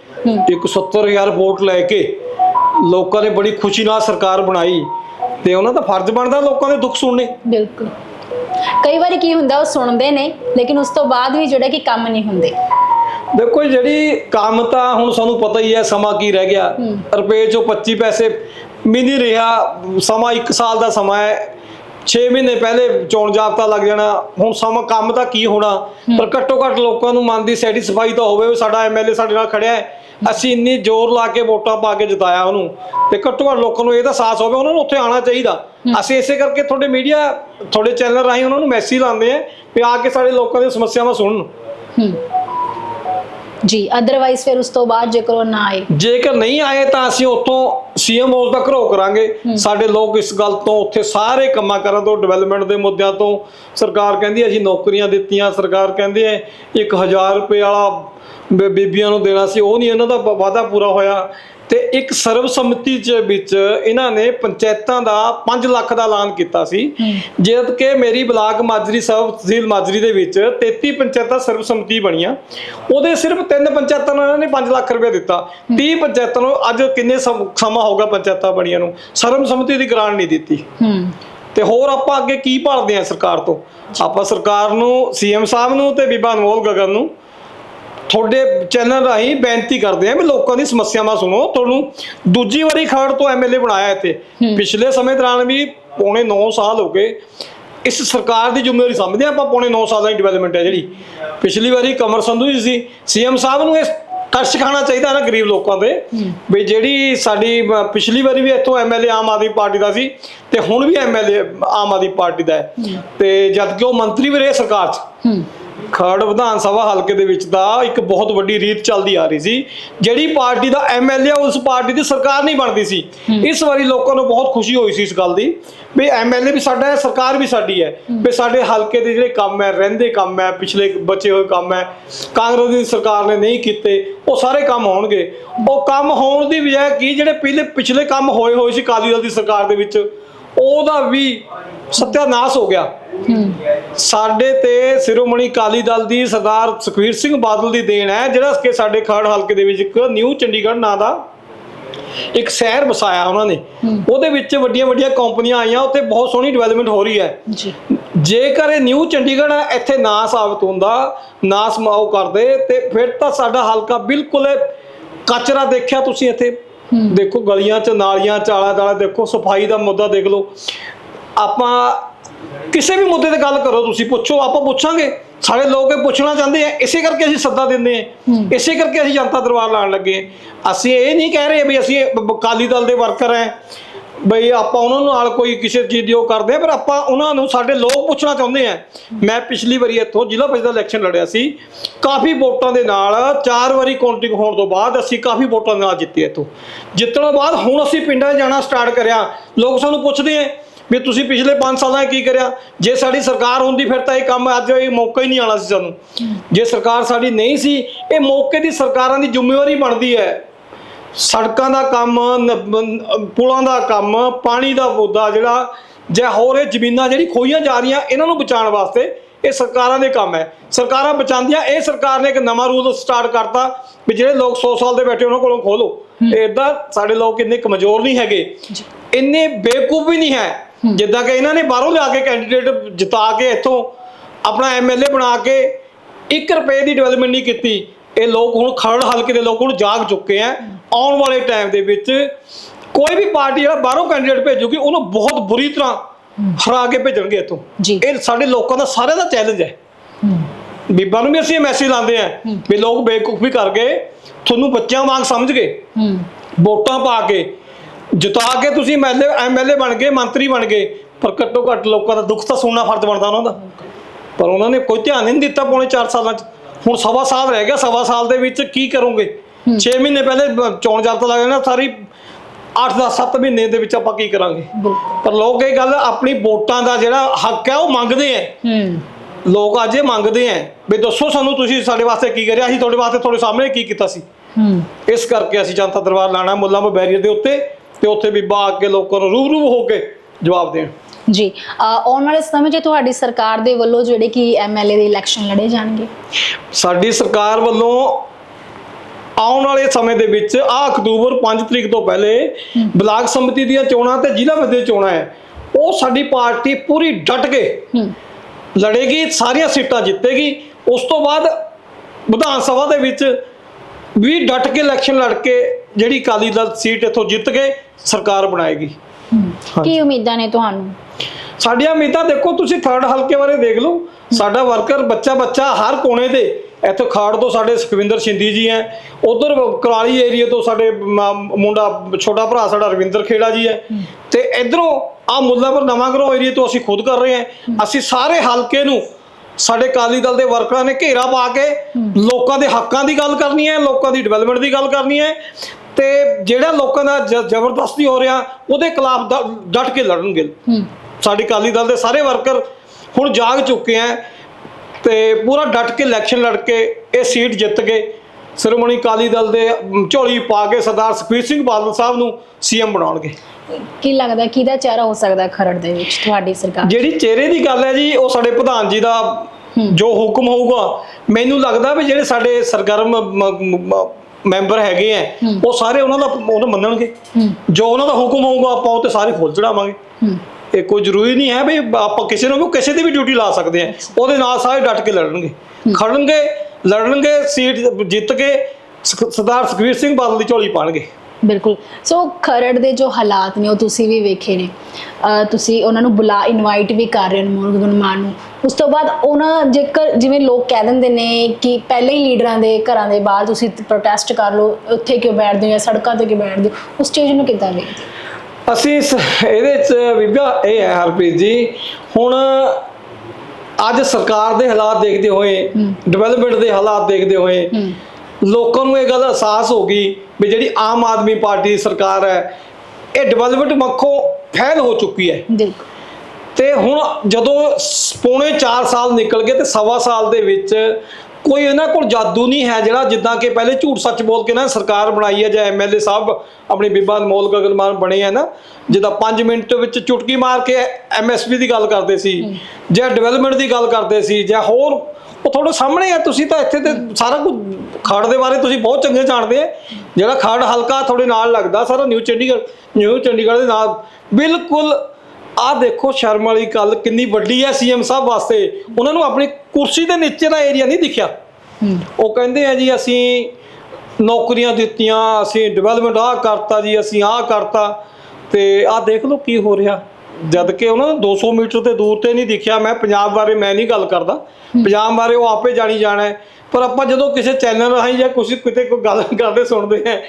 ਇੱਕ 70000 ਵੋਟ ਲੈ ਕੇ ਲੋਕਾਂ ਨੇ ਬੜੀ ਖੁਸ਼ੀ ਨਾਲ ਸਰਕਾਰ ਬਣਾਈ ਤੇ ਉਹਨਾਂ ਦਾ ਫਰਜ਼ ਬਣਦਾ ਲੋਕਾਂ ਦੇ ਦੁੱਖ ਸੁਣਨੇ। ਬਿਲਕੁਲ। ਕਈ ਵਾਰੀ ਕੀ ਹੁੰਦਾ ਉਹ ਸੁਣਦੇ ਨੇ ਲੇਕਿਨ ਉਸ ਤੋਂ ਬਾਅਦ ਵੀ ਜਿਹੜਾ ਕਿ ਕੰਮ ਨਹੀਂ ਹੁੰਦੇ। ਦੇਖੋ ਜਿਹੜੀ ਕੰਮ ਤਾਂ ਹੁਣ ਸਾਨੂੰ ਪਤਾ ਹੀ ਹੈ ਸਮਾਂ ਕੀ ਰਹਿ ਗਿਆ। ਰੁਪਏ ਚੋਂ 25 ਪੈਸੇ ਵੀ ਨਹੀਂ ਰਿਹਾ ਸਮਾਂ 1 ਸਾਲ ਦਾ ਸਮਾਂ ਹੈ। 6 ਮਹੀਨੇ ਪਹਿਲੇ ਚੋਣ ਜਾਬਤਾ ਲੱਗ ਜਾਣਾ ਹੁਣ ਸਮਾਂ ਕੰਮ ਦਾ ਕੀ ਹੋਣਾ। ਪਰ ਘੱਟੋ ਘੱਟ ਲੋਕਾਂ ਨੂੰ ਮਨ ਦੀ ਸੈਟੀਸਫਾਈ ਤਾਂ ਹੋਵੇ ਸਾਡਾ ਐਮਐਲਏ ਸਾਡੇ ਨਾਲ ਖੜਿਆ ਹੈ। ਅਸੀਂ ਇੰਨੀ ਜ਼ੋਰ ਲਾ ਕੇ ਵੋਟਾਂ ਪਾ ਕੇ ਜਿਤਾਇਆ ਉਹਨੂੰ ਤੇ ਘੱਟੋ ਘੱਟ ਲੋਕਾਂ ਨੂੰ ਇਹ ਤਾਂ ਸਾਹਸ ਹੋਵੇ ਉਹਨਾਂ ਨੂੰ ਉੱਥੇ ਆਉਣਾ ਚਾਹੀਦਾ। ਅਸੀਂ ਇਸੇ ਕਰਕੇ ਤੁਹਾਡੇ ਮੀਡੀਆ ਤੁਹਾਡੇ ਚੈਨਲ ਰਾਹੀਂ ਉਹਨਾਂ ਨੂੰ ਮੈਸੇਜ ਲਾਉਂਦੇ ਆ ਵੀ ਆ ਕੇ ਸਾਡੇ ਲੋਕਾਂ ਦੀਆਂ ਸਮੱਸਿਆਵਾਂ ਸੁਣਨ। ਜੀ ਅਦਰਵਾਈਜ਼ ਫਿਰ ਉਸ ਤੋਂ ਬਾਅਦ ਜੇਕਰ ਉਹ ਨਾ ਆਏ। ਜੇਕਰ ਨਹੀਂ ਆਏ ਤਾਂ ਅਸੀਂ ਉੱਥੋਂ ਸੀਐਮ ਹਾਊਸ ਦਾ ਘਰੋ ਕਰਾਂਗੇ। ਸਾਡੇ ਲੋਕ ਇਸ ਗੱਲ ਤੋਂ ਉੱਥੇ ਸਾਰੇ ਕੰਮਾਂ ਕਰਨ ਤੋਂ ਡਿਵੈਲਪਮੈਂਟ ਦੇ ਮੁੱਦਿਆਂ ਤੋਂ ਸਰਕਾਰ ਕਹਿੰਦੀ ਅਸੀਂ ਨੌਕਰੀਆਂ ਦਿੱਤੀਆਂ ਸਰਕਾਰ ਕਹਿੰਦੇ ਹੈ 1000 ਰੁਪਏ ਵਾਲਾ ਬੀਬੀਆਂ ਨੂੰ ਦੇਣਾ ਸੀ ਉਹ ਨਹੀਂ ਇਹਨਾਂ ਦਾ ਵਾਅਦਾ ਪੂਰਾ ਹੋਇਆ। ਤੇ ਇੱਕ ਸਰਬਸੰਮਤੀ ਚ ਵਿੱਚ ਇਹਨਾਂ ਨੇ ਪੰਚਾਇਤਾਂ ਦਾ 5 ਲੱਖ ਦਾ ਐਲਾਨ ਕੀਤਾ ਸੀ। ਜਦ ਕਿ ਮੇਰੀ ਬਲਾਕ ਮਾਜਰੀ ਸਾਹਿਬ ਤਹਿਸੀਲ ਮਾਜਰੀ ਦੇ ਵਿੱਚ 33 ਪੰਚਾਇਤਾਂ ਸਰਬਸੰਮਤੀ ਬਣੀਆਂ। ਉਹਦੇ ਸਿਰਫ ਤਿੰਨ ਪੰਚਾਇਤਾਂ ਨੂੰ ਇਹਨਾਂ ਨੇ 5 ਲੱਖ ਰੁਪਏ ਦਿੱਤਾ। 30 ਪੰਚਾਇਤਾਂ ਨੂੰ ਅੱਜ ਕਿੰਨੇ ਸਮ- ਹੋਗਾ ਪੰਚਾਇਤਾਂ ਬਣੀਆਂ ਨੂੰ? ਸਰਬਸੰਮਤੀ ਦੀ ਗ੍ਰਾਂਟ ਨਹੀਂ ਦਿੱਤੀ। ਤੇ ਹੋਰ ਆਪਾਂ ਅੱਗੇ ਕੀ ਭਾਲਦੇ ਆ ਸਰਕਾਰ ਤੋਂ? ਆਪਾਂ ਸਰਕਾਰ ਨੂੰ ਸੀਐਮ ਸਾਹਿਬ ਨੂੰ ਤੇ ਬੀਬਾ ਅਨਮੋਲ ਗਗਨ ਨੂੰ ਤੁਹਾਡੇ ਚੈਨਲ ਰਾਹੀਂ ਬੇਨਤੀ ਕਰਦੇ ਆ ਵੀ ਲੋਕਾਂ ਦੀ ਸਮੱਸਿਆਵਾਂ ਸੁਣੋ। ਤੁਹਾਨੂੰ ਦੂਜੀ ਵਾਰੀ ਖਰੜ ਤੋਂ ਐਮਐਲਏ ਬਣਾਇਆ ਇੱਥੇ। ਪਿਛਲੇ ਸਮੇਂ ਦੌਰਾਨ ਵੀ ਪੌਣੇ 9 ਸਾਲ ਹੋ ਗਏ। ਇਸ ਸਰਕਾਰ ਦੀ ਜ਼ਿੰਮੇਵਾਰੀ ਸਮਝਦੇ ਆਪਾਂ ਪੌਣੇ 9 ਸਾਲਾਂ ਦੀ ਡਿਵੈਲਪਮੈਂਟ ਹੈ ਜਿਹੜੀ। ਪਿਛਲੀ ਵਾਰੀ ਕਮਰ ਸੰਧੂ ਜੀ ਸੀ। ਸੀਐਮ ਸਾਹਿਬ ਨੂੰ ਇਹ ਤਰਸ ਖਾਣਾ ਚਾਹੀਦਾ ਨਾ ਗਰੀਬ ਲੋਕਾਂ ਦੇ। ਵੀ ਜਿਹੜੀ ਸਾਡੀ ਪਿਛਲੀ ਵਾਰੀ ਵੀ ਇੱਥੋਂ ਐਮਐਲਏ ਆਮ ਆਦਮੀ ਪਾਰਟੀ ਦਾ ਸੀ ਤੇ ਹੁਣ ਵੀ ਐਮਐਲਏ ਆਮ ਆਦਮੀ ਪਾਰਟੀ ਦਾ ਹੈ। ਤੇ ਜਦ ਕਿ ਉਹ ਮੰਤਰੀ ਵੀ ਰਹੇ ਸਰਕਾਰ 'ਚ। ਖਰੜ ਵਿਧਾਨ ਸਭਾ ਹਲਕੇ ਦੇ ਵਿੱਚ ਦਾ ਇੱਕ ਬਹੁਤ ਵੱਡੀ ਰੀਤ ਚੱਲਦੀ ਆ ਰਹੀ ਸੀ। ਜਿਹੜੀ ਪਾਰਟੀ ਦਾ ਐਮਐਲਏ ਉਸ ਪਾਰਟੀ ਦੀ ਸਰਕਾਰ ਨਹੀਂ ਬਣਦੀ ਸੀ। ਇਸ ਵਾਰੀ ਲੋਕਾਂ ਨੂੰ ਬਹੁਤ ਖੁਸ਼ੀ ਹੋਈ ਸੀ ਇਸ ਗੱਲ ਦੀ ਵੀ ਐਮਐਲਏ ਵੀ ਸਾਡਾ ਹੈ ਸਰਕਾਰ ਵੀ ਸਾਡੀ ਹੈ। ਵੀ ਸਾਡੇ ਹਲਕੇ ਦੇ ਜਿਹੜੇ ਕੰਮ ਹੈ ਰਹਿੰਦੇ ਕੰਮ ਹੈ ਪਿਛਲੇ ਬਚੇ ਹੋਏ ਕੰਮ ਹੈ ਕਾਂਗਰਸ ਦੀ ਸਰਕਾਰ ਨੇ ਨਹੀਂ ਕੀਤੇ ਉਹ ਸਾਰੇ ਕੰਮ ਹੋਣਗੇ। ਉਹ ਕੰਮ ਹੋਣ ਦੀ ਬਜਾਏ ਕੀ ਜਿਹੜੇ ਪਹਿਲੇ ਪਿਛਲੇ ਕੰਮ ਹੋਏ ਹੋਏ ਸੀ ਕਾਲੀ ਦਲ ਦੀ ਸਰਕਾਰ ਦੇ ਵਿੱਚ ਉਹਦਾ ਵੀ ਸਤਿਆਨਾਸ਼ ਹੋ ਗਿਆ। ਸਾਡੇ ਤੇ ਸਿਰੋਮਣੀ ਅਕਾਲੀ ਦਲ ਦੀ ਸਰਦਾਰ ਸੁਖਵੀਰ ਸਿੰਘ ਬਾਦਲ ਦੀ ਦੇਣ ਹੈ ਜਿਹੜਾ ਕਿ ਸਾਡੇ ਖਰੜ ਹਲਕੇ ਦੇ ਵਿੱਚ ਇੱਕ ਨਿਊ ਚੰਡੀਗੜ੍ਹ ਨਾਂ ਦਾ ਇੱਕ ਸ਼ਹਿਰ ਵਸਾਇਆ ਉਹਨਾਂ ਨੇ। ਉਹਦੇ ਵਿੱਚ ਵੱਡੀਆਂ ਵੱਡੀਆਂ ਕੰਪਨੀਆਂ ਆਈਆਂ ਉੱਥੇ ਬਹੁਤ ਸੋਹਣੀ ਡਿਵੈਲਪਮੈਂਟ ਹੋ ਰਹੀ ਹੈ। ਜੀ। ਜੇਕਰ ਇਹ ਨਿਊ ਚੰਡੀਗੜ੍ਹ ਇੱਥੇ ਨਾ ਸਾਬਤ ਹੁੰਦਾ ਨਾ ਸਮਾਓ ਕਰਦੇ ਤੇ ਫਿਰ ਤਾਂ ਸਾਡਾ ਹਲਕਾ ਬਿਲਕੁਲ ਕਚਰਾ ਦੇਖਿਆ ਤੁਸੀਂ ਇੱਥੇ। ਦੇਖੋ ਗਲੀਆਂ ਚ ਨਾਲੀਆਂ ਚਾਲਾ ਦਾਲਾ ਦੇਖੋ ਸਫ਼ਾਈ ਦਾ ਮੁੱਦਾ ਦੇਖ ਲਓ। ਆਪਾਂ ਕਿਸੇ ਵੀ ਮੁੱਦੇ ਤੇ ਗੱਲ ਕਰੋ ਤੁਸੀਂ ਪੁੱਛੋ ਆਪਾਂ ਪੁੱਛਾਂਗੇ। ਸਾਰੇ ਲੋਕ ਇਹ ਪੁੱਛਣਾ ਚਾਹੁੰਦੇ ਆ ਇਸੇ ਕਰਕੇ ਅਸੀਂ ਸੱਦਾ ਦਿੰਦੇ ਆ। ਇਸੇ ਕਰਕੇ ਅਸੀਂ ਜਨਤਾ ਦਰਬਾਰ ਲਾਉਣ ਲੱਗੇ। ਅਸੀਂ ਇਹ ਨਹੀਂ ਕਹਿ ਰਹੇ ਵੀ ਅਸੀਂ ਅਕਾਲੀ ਦਲ ਦੇ ਵਰਕਰ ਹੈ ਬਈ ਆਪਾਂ ਉਹਨਾਂ ਨਾਲ ਕੋਈ ਕਿਸੇ ਚੀਜ਼ ਦੀ ਉਹ ਕਰਦੇ ਆ, ਪਰ ਆਪਾਂ ਉਹਨਾਂ ਨੂੰ ਸਾਡੇ ਲੋਕ ਪੁੱਛਣਾ ਚਾਹੁੰਦੇ ਆ। ਮੈਂ ਪਿਛਲੀ ਵਾਰੀ ਇੱਥੋਂ ਜ਼ਿਲ੍ਹਾ ਪ੍ਰੀਸ਼ਦ ਦਾ ਇਲੈਕਸ਼ਨ ਲੜਿਆ ਸੀ। ਕਾਫੀ ਵੋਟਾਂ ਦੇ ਨਾਲ ਚਾਰ ਵਾਰੀ ਕਾਊਂਟਿੰਗ ਹੋਣ ਤੋਂ ਬਾਅਦ ਅਸੀਂ ਕਾਫੀ ਵੋਟਾਂ ਦੇ ਨਾਲ ਜਿੱਤੇ ਇੱਥੋਂ। ਜਿੱਤਣ ਤੋਂ ਬਾਅਦ ਹੁਣ ਅਸੀਂ ਪਿੰਡਾਂ 'ਚ ਜਾਣਾ ਸਟਾਰਟ ਕਰਿਆ। ਲੋਕ ਸਾਨੂੰ ਪੁੱਛਦੇ ਆ ਵੀ ਤੁਸੀਂ ਪਿਛਲੇ 5 ਸਾਲਾਂ 'ਚ ਕੀ ਕਰਿਆ? ਜੇ ਸਾਡੀ ਸਰਕਾਰ ਹੁੰਦੀ ਫਿਰ ਤਾਂ ਇਹ ਕੰਮ ਅੱਜ ਇਹ ਮੌਕਾ ਹੀ ਨਹੀਂ ਆਣਾ ਸੀ ਸਾਨੂੰ। ਜੇ ਸਰਕਾਰ ਸਾਡੀ ਨਹੀਂ ਸੀ, ਇਹ ਮੌਕੇ ਦੀ ਸਰਕਾਰਾਂ ਦੀ ਜ਼ਿੰਮੇਵਾਰੀ ਬਣਦੀ ਹੈ। ਸੜਕਾਂ ਦਾ ਕੰਮ ਨ- ਪੁਲਾਂ ਦਾ ਕੰਮ ਪਾਣੀ ਦਾ ਮੁੱਦਾ ਜਿਹੜਾ ਜਾਂ ਹੋਰ ਇਹ ਜ਼ਮੀਨਾਂ ਜਿਹੜੀ ਖੋਈਆਂ ਜਾ ਰਹੀਆਂ ਇਹਨਾਂ ਨੂੰ ਬਚਾਉਣ ਵਾਸਤੇ ਇਹ ਸਰਕਾਰਾਂ ਦੇ ਕੰਮ ਹੈ। ਸਰਕਾਰਾਂ ਬਚਾਉਂਦੀਆਂ ਇਹ ਸਰਕਾਰ ਨੇ ਇੱਕ ਨਵਾਂ ਰੂਲ ਸਟਾਰਟ ਕਰਤਾ ਵੀ ਜਿਹੜੇ ਲੋਕ 100 ਸਾਲ ਦੇ ਬੈਠੇ ਉਹਨਾਂ ਕੋਲੋਂ ਖੋਲੋ। ਇਦਾਂ ਸਾਡੇ ਲੋਕ ਇੰਨੇ ਕਮਜ਼ੋਰ ਨਹੀਂ ਹੈਗੇ। ਇੰਨੇ ਬੇਵਕੂਫ ਵੀ ਨਹੀਂ ਹੈ। ਜਿੱਦਾਂ ਕਿ ਇਹਨਾਂ ਨੇ ਬਾਹਰੋਂ ਲਿਆ ਕੇ ਕੈਂਡੀਡੇਟ ਜਿਤਾ ਕੇ ਇੱਥੋਂ ਆਪਣਾ ਐਮਐਲਏ ਬਣਾ ਕੇ 1 ਰੁਪਏ ਦੀ ਡਿਵੈਲਪਮੈਂਟ ਨਹੀਂ ਕੀਤੀ। ਇਹ ਲੋਕ ਹੁਣ ਖਰੜ ਹਲਕੇ ਦੇ ਲੋਕ ਹੁਣ ਜਾਗ ਚੁੱਕੇ ਆ ਆਉਣ ਵਾਲੇ ਟਾਈਮ ਦੇ ਵਿੱਚ ਕੋਈ ਵੀ ਪਾਰਟੀ ਜਿਹੜਾ ਬਾਹਰੋਂ ਕੈਂਡੀਡੇਟ ਭੇਜੂਗੀ ਉਹਨੂੰ ਬਹੁਤ ਬੁਰੀ ਤਰ੍ਹਾਂ ਹਰਾ ਕੇ ਭੇਜਣਗੇ ਇੱਥੋਂ। ਇਹ ਸਾਡੇ ਲੋਕਾਂ ਦਾ ਸਾਰਿਆਂ ਦਾ ਚੈਲੰਜ ਹੈ। ਬੀਬਾ ਨੂੰ ਵੀ ਅਸੀਂ ਇਹ ਮੈਸੇਜ ਲਾਉਂਦੇ ਆ ਵੀ ਲੋਕ ਬੇਵਕੂਫੀ ਕਰ ਗਏ ਤੁਹਾਨੂੰ ਬੱਚਿਆਂ ਵਾਂਗ ਸਮਝ ਗਏ। ਵੋਟਾਂ ਪਾ ਕੇ ਜਿਤਾ ਕੇ ਤੁਸੀਂ ਐਮਐਲਏ ਐਮਐਲਏ ਬਣ ਗਏ ਮੰਤਰੀ ਬਣ ਗਏ ਪਰ ਘੱਟੋ ਘੱਟ ਲੋਕਾਂ ਦਾ ਦੁੱਖ ਤਾਂ ਸੁਣਨਾ ਫਰਜ਼ ਬਣਦਾ ਉਹਨਾਂ ਦਾ। ਪਰ ਉਹਨਾਂ ਨੇ ਕੋਈ ਧਿਆਨ ਨਹੀਂ ਦਿੱਤਾ ਪੌਣੇ 4 ਸਾਲਾਂ 'ਚ। ਹੁਣ ਸਵਾ ਸਾਲ ਰਹਿ ਗਿਆ ਸਵਾ ਸਾਲ ਦੇ ਵਿੱਚ ਕੀ ਕਰੋਗੇ? 6 ਮਹੀਨੇ ਪਹਿਲੇ ਬ- ਚੋਣ ਜਾਬਤਾ ਲੱਗ ਜਾਣਾ ਸਾਰੀ 8 10 7 ਮਹੀਨੇ ਦੇ ਵਿੱਚ ਆਪਾਂ ਕੀ ਕਰਾਂਗੇ? ਬਿਲਕੁਲ। ਪਰ ਲੋਕ ਇਹ ਗੱਲ ਆਪਣੀ ਵੋਟਾਂ ਦਾ ਜਿਹੜਾ ਹੱਕ ਹੈ ਉਹ ਮੰਗਦੇ ਆ ਹੂੰ। ਲੋਕ ਅੱਜ ਇਹ ਮੰਗਦੇ ਆ ਵੀ ਦੱਸੋ ਸਾਨੂੰ ਤੁਸੀਂ ਸਾਡੇ ਵਾਸਤੇ ਕੀ ਕਰਿਆ ਅਸੀਂ ਤੁਹਾਡੇ ਵਾਸਤੇ ਤੁਹਾਡੇ ਸਾਹਮਣੇ ਕੀ ਕੀਤਾ ਸੀ? ਹੂੰ। ਇਸ ਕਰਕੇ ਅਸੀਂ ਜਨਤਾ ਦਰਬਾਰ ਲਾਣਾ ਮੁੱਲਾ ਬੈਰੀਅਰ ਦੇ ਉੱਤੇ ਤੇ ਉੱਥੇ ਵੀ ਬਾ ਕੇ ਲੋਕਾਂ ਨੂੰ ਰੂਬਰੂ ਹੋ ਕੇ ਜਵਾਬ ਦੇਣ। ਜੀ ਅ, ਆਉਣ ਵਾਲੇ ਸਮੇਂ 'ਚ ਤੁਹਾਡੀ ਸਰਕਾਰ ਦੇ ਵੱਲੋਂ ਜਿਹੜੇ ਕਿ ਐਮਐਲਏ ਦੇ ਇਲੈਕਸ਼ਨ ਲੜੇ ਜਾਣਗੇ? ਸਾਡੀ ਸਰਕਾਰ ਵੱਲੋਂ ਆਉਣ ਵਾਲੇ ਸਮੇਂ ਦੇ ਵਿੱਚ ਆ ਅਕਤੂਬਰ 5 ਤਰੀਕ ਤੋਂ ਪਹਿਲੇ ਬਲਾਕ ਸੰਮਤੀ ਦੀਆਂ ਚੋਣਾਂ ਤੇ ਜ਼ਿਲ੍ਹਾ ਦੀਆਂ ਚੋਣਾਂ ਹੈ। ਉਹ ਸਾਡੀ ਪਾਰਟੀ ਪੂਰੀ ਡਟ ਕੇ ਲੜੇਗੀ ਸਾਰੀਆਂ ਸੀਟਾਂ ਜਿੱਤੇਗੀ। ਉਸ ਤੋਂ ਬਾਅਦ ਵਿਧਾਨ ਸਭਾ ਦੇ ਵਿੱਚ ਵੀ ਡਟ ਕੇ ਇਲੈਕਸ਼ਨ ਲੜ ਕੇ ਜਿਹੜੀ ਅਕਾਲੀ ਦਲ ਸੀਟ ਇੱਥੋਂ ਜਿੱਤ ਕੇ ਸਰਕਾਰ ਬਣਾਏਗੀ। ਕੀ ਉਮੀਦਾਂ ਨੇ ਤੁਹਾਨੂੰ? ਸਾਡੀਆਂ ਉਮੀਦਾਂ ਦੇਖੋ ਤੁਸੀਂ ਥਰਡ ਹਲਕੇ ਬਾਰੇ ਦੇਖ ਲਓ। ਸਾਡਾ ਵਰਕਰ ਬੱਚਾ ਬੱਚਾ ਹਰ ਕੋਨੇ ਤੇ ਇੱਥੇ ਖਾੜ ਤੋਂ ਸਾਡੇ ਸੁਖਵਿੰਦਰ ਸ਼ਿੰਦੀ ਜੀ ਹੈ। ਉਧਰ ਕਰਾਲੀ ਏਰੀਆ ਤੋਂ ਸਾਡੇ ਮੁੰਡਾ ਛੋਟਾ ਭਰਾ ਸਾਡਾ ਰਵਿੰਦਰ ਖੇੜਾ ਜੀ ਹੈ। ਤੇ ਇਧਰੋਂ ਆ ਮੁੱਲਾਪੁਰ ਨਵਾਂਗਰੋਂ ਏਰੀਆ ਤੋਂ ਅਸੀਂ ਖੁਦ ਕਰ ਰਹੇ ਹਾਂ। ਅਸੀਂ ਸਾਰੇ ਹਲਕੇ ਨੂੰ ਸਾਡੇ ਕਾਲੀ ਦਲ ਦੇ ਵਰਕਰਾਂ ਨੇ ਘੇਰਾ ਪਾ ਕੇ ਲੋਕਾਂ ਦੇ ਹੱਕਾਂ ਦੀ ਗੱਲ ਕਰਨੀ ਹੈ ਲੋਕਾਂ ਦੀ ਡਿਵੈਲਪਮੈਂਟ ਦੀ ਗੱਲ ਕਰਨੀ ਹੈ। ਤੇ ਜਿਹੜਾ ਲੋਕਾਂ ਦਾ ਜ਼ਬਰਦਸਤੀ ਹੋ ਰਿਹਾ ਉਹਦੇ ਖਿਲਾਫ ਡਟ ਕੇ ਲੜਨਗੇ। ਸਾਡੀ ਅਕਾਲੀ ਦਲ ਦੇ ਸਾਰੇ ਵਰਕਰ ਹੁਣ ਜਾਗ ਚੁੱਕੇ ਆ ਤੇ ਪੂਰਾ ਡਟ ਕੇ ਇਲੈਕਸ਼ਨ ਲੜ ਕੇ ਇਹ ਸੀਟ ਜਿੱਤ ਕੇ ਸ਼੍ਰੋਮਣੀ ਅਕਾਲੀ ਦਲ ਦੇ ਝੋਲੀ ਪਾ ਕੇ ਸਰਦਾਰ ਸੁਖਬੀਰ ਸਿੰਘ ਬਾਦਲ ਸਾਹਿਬ ਨੂੰ ਸੀਐਮ ਬਣਾਉਣਗੇ। ਕੀ ਲੱਗਦਾ ਕਿਹਦਾ ਚਿਹਰਾ ਹੋ ਸਕਦਾ ਖਰੜ ਦੇ ਵਿੱਚ ਤੁਹਾਡੀ ਸਰਕਾਰ? ਜਿਹੜੀ ਚਿਹਰੇ ਦੀ ਗੱਲ ਹੈ ਜੀ ਉਹ ਸਾਡੇ ਪ੍ਰਧਾਨ ਜੀ ਦਾ ਜੋ ਹੁਕਮ ਹੋਊਗਾ ਮੈਨੂੰ ਲੱਗਦਾ ਵੀ ਜਿਹੜੇ ਸਾਡੇ ਸਰਗਰਮ ਮੈਂਬਰ ਹੈਗੇ ਆ ਉਹ ਸਾਰੇ ਉਹਨਾਂ ਦਾ ਉਹਨੂੰ ਮੰਨਣਗੇ। ਜੋ ਉਹਨਾਂ ਦਾ ਹੁਕਮ ਹੋਊਗਾ ਆਪਾਂ ਉਹ ਤੇ ਸਾਰੇ ਫੁੱਲ ਚੜਾਵਾਂਗੇ। ਇਹ ਕੋਈ ਜ਼ਰੂਰੀ ਨਹੀਂ ਹੈ ਵੀ ਆਪਾਂ ਕਿਸੇ ਨੂੰ ਵੀ ਕਿਸੇ ਦੀ ਵੀ ਡਿਊਟੀ ਲਾ ਸਕਦੇ ਆ ਉਹਦੇ ਨਾਲ ਸਾਰੇ ਡਟ ਕੇ ਲੜਨਗੇ। ਖੜਨਗੇ ਲੜਨਗੇ ਸੀਟ ਜਿੱਤ ਕੇ ਸਰਦਾਰ ਸੁਖਵੀਰ ਸਿੰਘ ਬਾਦਲ ਦੀ ਝੋਲੀ ਪਾਣਗੇ। ਬਿਲਕੁਲ। ਸੋ ਖਰੜ ਦੇ ਜੋ ਹਾਲਾਤ ਨੇ ਉਹ ਤੁਸੀਂ ਵੀ ਵੇਖੇ ਨੇ। ਤੁਸੀਂ ਉਹਨਾਂ ਨੂੰ ਬੁਲਾ ਇਨਵਾਈਟ ਵੀ ਕਰ ਰਹੇ ਹੋ ਮੋਹਨ ਗਗਨ ਮਾਨ ਨੂੰ। ਉਸ ਤੋਂ ਬਾਅਦ ਉਹਨਾਂ ਜੇਕਰ ਜਿਵੇਂ ਲੋਕ ਕਹਿ ਦਿੰਦੇ ਨੇ ਕਿ ਪਹਿਲੇ ਹੀ ਲੀਡਰਾਂ ਦੇ ਘਰਾਂ ਦੇ ਬਾਹਰ ਤੁਸੀਂ ਪ੍ਰੋਟੈਸਟ ਕਰ ਲਓ ਉੱਥੇ ਕਿਉਂ ਬੈਠਦੇ ਹੋ ਜਾਂ ਸੜਕਾਂ ਤੇ ਕਿਉਂ ਬੈਠਦੇ ਹੋ? ਉਸ ਚੀਜ਼ ਨੂੰ ਕਿੱਦਾਂ ਵੇਖਦੇ ਹੋ? ਅਸੀਂ ਇਸ ਇਹਦੇ ਚ ਬੀਬਾ ਇਹ ਹੈ ਹਰਪ੍ਰੀਤ ਜੀ ਹੁਣ ਅੱਜ ਸਰਕਾਰ ਦੇ ਹਾਲਾਤ ਦੇਖਦੇ ਹੋਏ ਡਿਵੈਲਪਮੈਂਟ ਦੇ ਹਾਲਾਤ ਦੇਖਦੇ ਹੋਏ ਲੋਕਾਂ ਨੂੰ ਇਹ ਗੱਲ ਅਹਿਸਾਸ ਹੋ ਗਈ ਵੀ ਜਿਹੜੀ ਆਮ ਆਦਮੀ ਪਾਰਟੀ ਦੀ ਸਰਕਾਰ ਹੈ ਇਹ ਡਿਵੈਲਪਮੈਂਟ ਮੱਖੋਂ ਫੈਲ ਹੋ ਚੁੱਕੀ ਹੈ। ਤੇ ਹੁਣ ਜਦੋਂ ਸ- ਪੌਣੇ 4 ਸਾਲ ਨਿਕਲ ਗਏ ਤੇ ਸਵਾ ਸਾਲ ਦੇ ਵਿੱਚ ਕੋਈ ਇਹਨਾਂ ਕੋਲ ਜਾਦੂ ਨਹੀਂ ਹੈ ਜਿਹੜਾ ਜਿੱਦਾਂ ਕਿ ਪਹਿਲੇ ਝੂਠ ਸੱਚ ਬੋਲ ਕੇ ਨਾ ਸਰਕਾਰ ਬਣਾਈ ਹੈ ਜਾਂ ਐਮਐਲਏ ਸਾਹਿਬ ਆਪਣੀ ਬੀਬਾ ਅਨਮੋਲ ਗਗਨਮਾਨ ਬਣੇ ਆ ਨਾ ਜਿੱਦਾਂ 5 ਮਿੰਟ ਵਿੱਚ ਚੁਟਕੀ ਮਾਰ ਕੇ ਐਮਐਸਪੀ ਦੀ ਗੱਲ ਕਰਦੇ ਸੀ ਜਾਂ ਡਿਵੈਲਪਮੈਂਟ ਦੀ ਗੱਲ ਕਰਦੇ ਸੀ ਜਾਂ ਹੋਰ ਉਹ ਤੁਹਾਡੇ ਸਾਹਮਣੇ ਆ ਤੁਸੀਂ ਤਾਂ ਇੱਥੇ ਤੇ ਸਾਰਾ ਕੁਝ ਖੜ ਦੇ ਬਾਰੇ ਤੁਸੀਂ ਬਹੁਤ ਚੰਗੇ ਜਾਣਦੇ ਆ। ਜਿਹੜਾ ਖੜ ਹਲਕਾ ਤੁਹਾਡੇ ਨਾਲ ਲੱਗਦਾ ਸਾਰਾ ਨਿਊ ਚੰਡੀਗੜ੍ਹ ਨਿਊ ਚੰਡੀਗੜ੍ਹ ਦੇ ਨਾਲ ਬਿਲਕੁਲ ਆਹ ਦੇਖੋ ਸ਼ਰਮ ਵਾਲੀ ਗੱਲ ਕਿੰਨੀ ਵੱਡੀ ਹੈ ਸੀਐਮ ਸਾਹਿਬ ਵਾਸਤੇ। ਉਹਨਾਂ ਨੂੰ ਆਪਣੀ ਕੁਰਸੀ ਦੇ ਨੀਚੇ ਦਾ ਏਰੀਆ ਨਹੀਂ ਦਿਖਿਆ। ਉਹ ਕਹਿੰਦੇ ਆ ਜੀ ਅਸੀਂ ਨੌਕਰੀਆਂ ਦਿੱਤੀਆਂ ਅਸੀਂ ਡਿਵੈਲਪਮੈਂਟ ਆਹ ਕਰਤਾ ਜੀ ਅਸੀਂ ਆਹ ਕਰਤਾ। ਤੇ ਆਹ ਦੇਖ ਲਓ ਕੀ ਹੋ ਰਿਹਾ। ਜਦ ਕਿ ਉਹਨਾਂ ਨੂੰ 200 ਮੀਟਰ ਤੇ ਦੂਰ ਤੇ ਨਹੀਂ ਦਿਖਿਆ। ਮੈਂ ਪੰਜਾਬ ਬਾਰੇ ਮੈਂ ਨਹੀਂ ਗੱਲ ਕਰਦਾ। ਪੰਜਾਬ ਬਾਰੇ ਉਹ ਆਪੇ ਜਾਣੀ ਜਾਣਾ ਹੈ। ਪਰ ਆਪਾਂ ਜਦੋਂ ਕਿਸੇ ਚੈਨਲ ਰਾਹੀਂ ਜਾਂ ਕੁਛ ਕਿਤੇ ਕੋਈ ਗੱਲ ਕਰਦੇ ਸੁਣਦੇ ਆ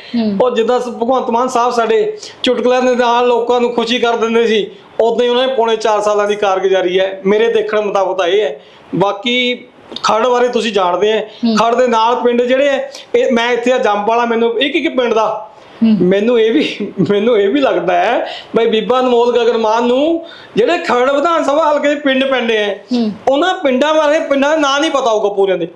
ਉਹ ਜਿੱਦਾਂ ਭਗਵੰਤ ਮਾਨ ਸਾਹਿਬ ਸਾਡੇ ਚੁਟਕਲਿਆਂ ਦੇ ਨਾਲ ਲੋਕਾਂ ਨੂੰ ਖੁਸ਼ੀ ਕਰ ਦਿੰਦੇ ਸੀ ਉਦਾਂ ਹੀ ਉਹਨਾਂ ਨੇ ਪੌਣੇ 4 ਸਾਲਾਂ ਦੀ ਕਾਰਗੁਜ਼ਾਰੀ ਹੈ। ਮੇਰੇ ਦੇਖਣ ਮੁਤਾਬਕ ਤਾਂ ਇਹ ਹੈ। ਬਾਕੀ ਖੜ ਬਾਰੇ ਤੁਸੀਂ ਜਾਣਦੇ ਆ ਖੜ ਦੇ ਨਾਲ ਪਿੰਡ ਜਿਹੜੇ ਮੈਂ ਇੱਥੇ ਆ ਜੰਮਵਾਲਾ ਮੈਨੂੰ ਇੱਕ ਇੱਕ ਪਿੰਡ ਦਾ ਮੈਨੂੰ ਇਹ ਵੀ ਮੈਨੂੰ ਇਹ ਵੀ ਲੱਗਦਾ ਹੈ ਬਈ ਬੀਬਾ ਅਨਮੋਲ ਗਗਨਮਾਨ ਨੂੰ ਜਿਹੜੇ ਖੜ ਵਿਧਾਨ ਸਭਾ ਹਲਕੇ ਦੇ ਪਿੰਡ ਪੈਂਦੇ ਆ ਉਹਨਾਂ ਪਿੰਡਾਂ ਬਾਰੇ ਪਿੰਡਾਂ ਦਾ ਨਾਂ ਨਹੀਂ ਪਤਾ ਹੋਊਗਾ ਪੂਰਿਆਂ ਦੇ।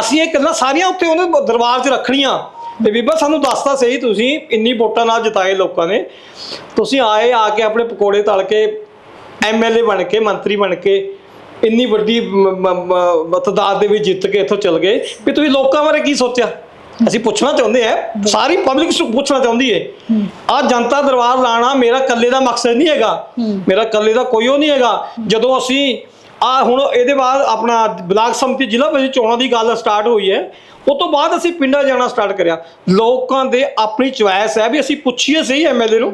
ਅਸੀਂ ਇਹ ਗੱਲਾਂ ਸਾਰੀਆਂ ਉੱਥੇ ਉਹਦੇ ਦਰਬਾਰ 'ਚ ਰੱਖਣੀਆਂ। ਤੇ ਬੀਬਾ ਸਾਨੂੰ ਦੱਸਤਾ ਸਹੀ ਤੁਸੀਂ ਇੰਨੀ ਵੋਟਾਂ ਨਾਲ ਜਿਤਾਏ ਲੋਕਾਂ ਨੇ। ਤੁਸੀਂ ਆਏ ਆ ਕੇ ਆਪਣੇ ਪਕੌੜੇ ਤਲ ਕੇ ਐਮਐਲਏ ਬਣ ਕੇ ਮੰਤਰੀ ਬਣ ਕੇ ਇੰਨੀ ਵੱਡੀ ਤਦਾਦ ਦੇ ਵਿੱਚ ਜਿੱਤ ਕੇ ਇੱਥੋਂ ਚਲ ਗਏ। ਵੀ ਤੁਸੀਂ ਲੋਕਾਂ ਬਾਰੇ ਕੀ ਸੋਚਿਆ? ਅਸੀਂ ਪੁੱਛਣਾ ਚਾਹੁੰਦੇ ਆ, ਸਾਰੀ ਪਬਲਿਕ ਪੁੱਛਣਾ ਚਾਹੁੰਦੀ ਹੈ ਆ ਜਨਤਾ ਦਰਬਾਰ ਲਾਣਾ ਮੇਰਾ ਇਕੱਲੇ ਦਾ ਮਕਸਦ ਨਹੀਂ ਹੈਗਾ। ਮੇਰਾ ਇਕੱਲੇ ਦਾ ਕੋਈ ਉਹ ਨਹੀਂ ਹੈਗਾ। ਜਦੋਂ ਅਸੀਂ ਆ ਹੁਣ ਇਹਦੇ ਬਾਅਦ ਆਪਣਾ ਬਲਾਕ ਸੰਮਤੀ ਜ਼ਿਲ੍ਹਾ ਵਿੱਚ ਚੋਣਾਂ ਦੀ ਗੱਲ ਸਟਾਰਟ ਹੋਈ ਹੈ ਉਸ ਤੋਂ ਬਾਅਦ ਅਸੀਂ ਪਿੰਡਾਂ ਜਾਣਾ ਸਟਾਰਟ ਕਰਿਆ। ਲੋਕਾਂ ਦੇ ਆਪਣੀ ਚੁਆਇਸ ਹੈ ਵੀ ਅਸੀਂ ਪੁੱਛੀਏ ਸਹੀ ਐਮਐਲਏ ਨੂੰ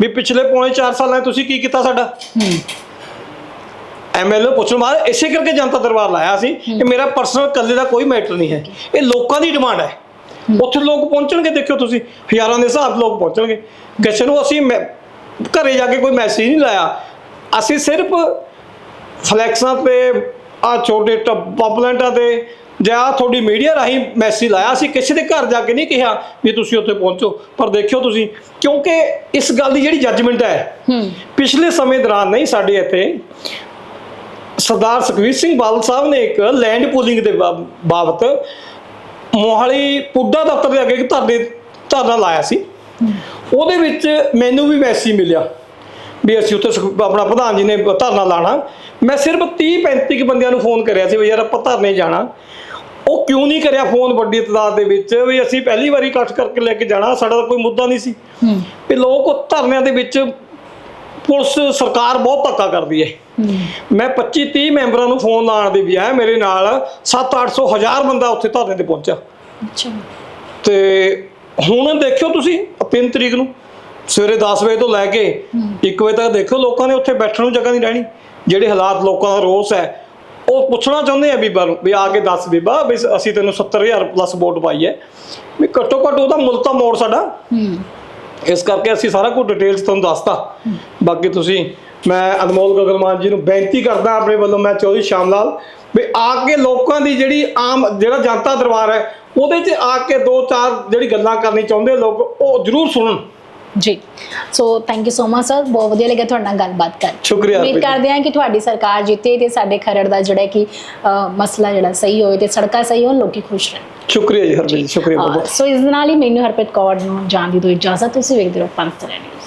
ਵੀ ਪਿਛਲੇ ਪੌਣੇ 4 ਸਾਲਾਂ ਤੁਸੀਂ ਕੀ ਕੀਤਾ ਸਾਡਾ? ਐਮਐਲਏ ਪੁੱਛਣ ਬਾਅਦ ਇਸੇ ਕਰਕੇ ਜਨਤਾ ਦਰਬਾਰ ਲਾਇਆ ਸੀ ਕਿ ਮੇਰਾ ਪਰਸਨਲ ਕੱਲੇ ਦਾ ਕੋਈ ਮੈਟਰ ਨਹੀਂ ਹੈ। ਇਹ ਲੋਕਾਂ ਦੀ ਡਿਮਾਂਡ ਹੈ। ਉੱਥੇ ਲੋਕ ਪਹੁੰਚਣਗੇ ਦੇਖਿਓ ਤੁਸੀਂ ਹਜ਼ਾਰਾਂ ਦੇ ਹਿਸਾਬ ਲੋਕ ਪਹੁੰਚਣਗੇ। ਕਿਸੇ ਨੂੰ ਅਸੀਂ ਘਰੇ ਜਾ ਕੇ ਕੋਈ ਮੈਸੇਜ ਨਹੀਂ ਲਾਇਆ। ਅਸੀਂ ਸਿਰਫ ਫਲੈਕਸਾਂ ਤੇ ਆ ਛੋਟੇ ਪਪਲੈਂਟਾਂ ਤੇ ਜਾਂ ਤੁਹਾਡੀ ਮੀਡੀਆ ਰਾਹੀਂ ਮੈਸੇਜ ਲਾਇਆ। ਅਸੀਂ ਕਿਸੇ ਦੇ ਘਰ ਜਾ ਕੇ ਨਹੀਂ ਕਿਹਾ ਵੀ ਤੁਸੀਂ ਉੱਥੇ ਪਹੁੰਚੋ। ਪਰ ਦੇਖਿਓ ਤੁਸੀਂ ਕਿਉਂਕਿ ਇਸ ਗੱਲ ਦੀ ਜਿਹੜੀ ਜੱਜਮੈਂਟ ਹੈ ਪਿਛਲੇ ਸਮੇਂ ਦੌਰਾਨ ਨਹੀਂ ਸਾਡੇ ਇੱਥੇ ਸਰਦਾਰ ਸੁਖਵੀਰ ਸਿੰਘ ਬਾਦਲ ਸਾਹਿਬ ਨੇ ਇੱਕ ਲੈਂਡ ਪੂਲਿੰਗ ਦੇ ਬਾਬਤ ਮੋਹਾਲੀ ਪੁੱਡਾ ਦਫ਼ਤਰ ਦੇ ਅੱਗੇ ਇੱਕ ਧਰਨੇ ਧਰਨਾ ਲਾਇਆ ਸੀ। ਉਹਦੇ ਵਿੱਚ ਮੈਨੂੰ ਵੀ ਮੈਸੇਜ ਮਿਲਿਆ ਵੀ ਅਸੀਂ ਉੱਥੇ ਆਪਣਾ ਪ੍ਰਧਾਨ ਜੀ ਨੇ ਧਰਨਾ ਲਾਣਾ। ਮੈਂ ਸਿਰਫ 30 35 ਕੁ ਬੰਦਿਆਂ ਨੂੰ ਫੋਨ ਕਰਿਆ ਸੀ ਵੀ ਯਾਰ ਆਪਾਂ ਧਰਨੇ ਜਾਣਾ। ਉਹ ਕਿਉਂ ਨਹੀਂ ਕਰਿਆ ਫੋਨ ਵੱਡੀ ਤਦਾਦ ਦੇ ਵਿੱਚ ਵੀ ਅਸੀਂ ਪਹਿਲੀ ਵਾਰੀ ਇਕੱਠ ਕਰਕੇ ਲੈ ਕੇ ਜਾਣਾ ਸਾਡਾ ਕੋਈ ਮੁੱਦਾ ਨਹੀਂ ਸੀ। ਵੀ ਲੋਕ ਉਹ ਧਰਨਿਆਂ ਦੇ ਵਿੱਚ ਪੁਲਿਸ ਸਰਕਾਰ ਬਹੁਤ ਧੱਕਾ ਕਰਦੀ ਹੂੰ। ਮੈਂ 25 30 ਮੈਂਬਰਾਂ ਨੂੰ ਫੋਨ ਲਾਉਣ ਦੀ ਬਜਾਏ ਮੇਰੇ ਨਾਲ 7 800 ਹਜ਼ਾਰ ਬੰਦਾ ਉੱਥੇ ਧਰਨੇ ਤੇ ਪਹੁੰਚਿਆ। ਅੱਛਾ। ਤੇ ਹੁਣ ਦੇਖਿਓ ਤੁਸੀਂ 3 ਤਰੀਕ ਨੂੰ ਸਵੇਰੇ 10 ਵਜੇ ਤੋਂ ਲੈ ਕੇ 1 ਵਜੇ ਤੱਕ ਦੇਖੋ ਲੋਕਾਂ ਨੇ ਉੱਥੇ ਬੈਠਣ ਨੂੰ ਜਗ੍ਹਾ ਨਹੀਂ ਰਹਿਣੀ। ਜਿਹੜੇ ਹਾਲਾਤ ਲੋਕਾਂ ਦਾ ਰੋਸ ਹੈ ਉਹ ਪੁੱਛਣਾ ਚਾਹੁੰਦੇ ਆ ਬੀਬਾ ਨੂੰ ਵੀ ਆ ਕੇ ਦੱਸ ਬੀਬਾ ਵੀ ਅਸੀਂ ਤੈਨੂੰ 70000 ਪਲੱਸ ਵੋਟ ਪਾਈ ਹੈ। ਵੀ ਘੱਟੋ ਘੱਟ ਉਹਦਾ ਮੁੱਲ ਤਾਂ ਮੋੜ ਸਾਡਾ। ਹੂੰ। ਇਸ ਕਰਕੇ ਅਸੀਂ ਸਾਰਾ ਕੁਝ ਡਿਟੇਲਸ ਤੁਹਾਨੂੰ ਦੱਸਤਾ। ਬਾਕੀ ਤੁਸੀਂ ਮੈਂ ਅਨਮੋਲ ਗਗਨਮਾਨ ਜੀ ਨੂੰ ਬੇਨਤੀ ਕਰਦਾ ਆਪਣੇ ਵੱਲੋਂ ਮੈਂ ਚੌਧਰੀ ਸ਼ਾਮ ਲਾਲ ਵੀ ਆ ਕੇ ਲੋਕਾਂ ਦੀ ਜਿਹੜੀ ਆਮ ਜਿਹੜਾ ਜਨਤਾ ਦਰਬਾਰ ਹੈ ਉਹਦੇ 'ਚ ਆ ਕੇ ਦੋ ਚਾਰ ਜਿਹੜੀ ਗੱਲਾਂ ਕਰਨੀ ਚਾਹੁੰਦੇ ਲੋਕ ਉਹ ਜ਼ਰੂਰ ਸੁਣਨ। ਜੀ। So thank you so much sir ਬਹੁਤ ਵਧੀਆ ਲੱਗਿਆ ਤੁਹਾਡੇ ਨਾਲ ਗੱਲਬਾਤ ਕਰ। ਸ਼ੁਕਰੀਆ ਉਮੀਦ ਹਰਪ੍ਰੀਤ। ਕਰਦੇ ਹਾਂ ਕਿ ਤੁਹਾਡੀ ਸਰਕਾਰ ਜਿੱਤੇ ਤੇ ਸਾਡੇ ਖਰੜ ਦਾ ਜਿਹੜਾ ਕਿ ਮਸਲਾ ਜਿਹੜਾ ਸਹੀ ਹੋਵੇ ਤੇ ਸੜਕਾਂ ਸਹੀ ਹੋਣ ਲੋਕੀ ਖੁਸ਼ ਰਹਿਣ। ਸ਼ੁਕਰੀਆ ਜੀ ਜੀ ਸ਼ੁਕਰੀਆ ਬਹੁਤ। ਸੋ ਇਸ ਨਾਲ ਹੀ ਮੈਨੂੰ ਹਰਪ੍ਰੀਤ ਕੌਰ ਨੂੰ ਜਾਣ ਦੀ ਦੋ ਇਜਾਜ਼ਤ ਤੁਸੀਂ ਵੇਖਦੇ ਰਹੋ ਪੰਥ ਨਿਊਜ਼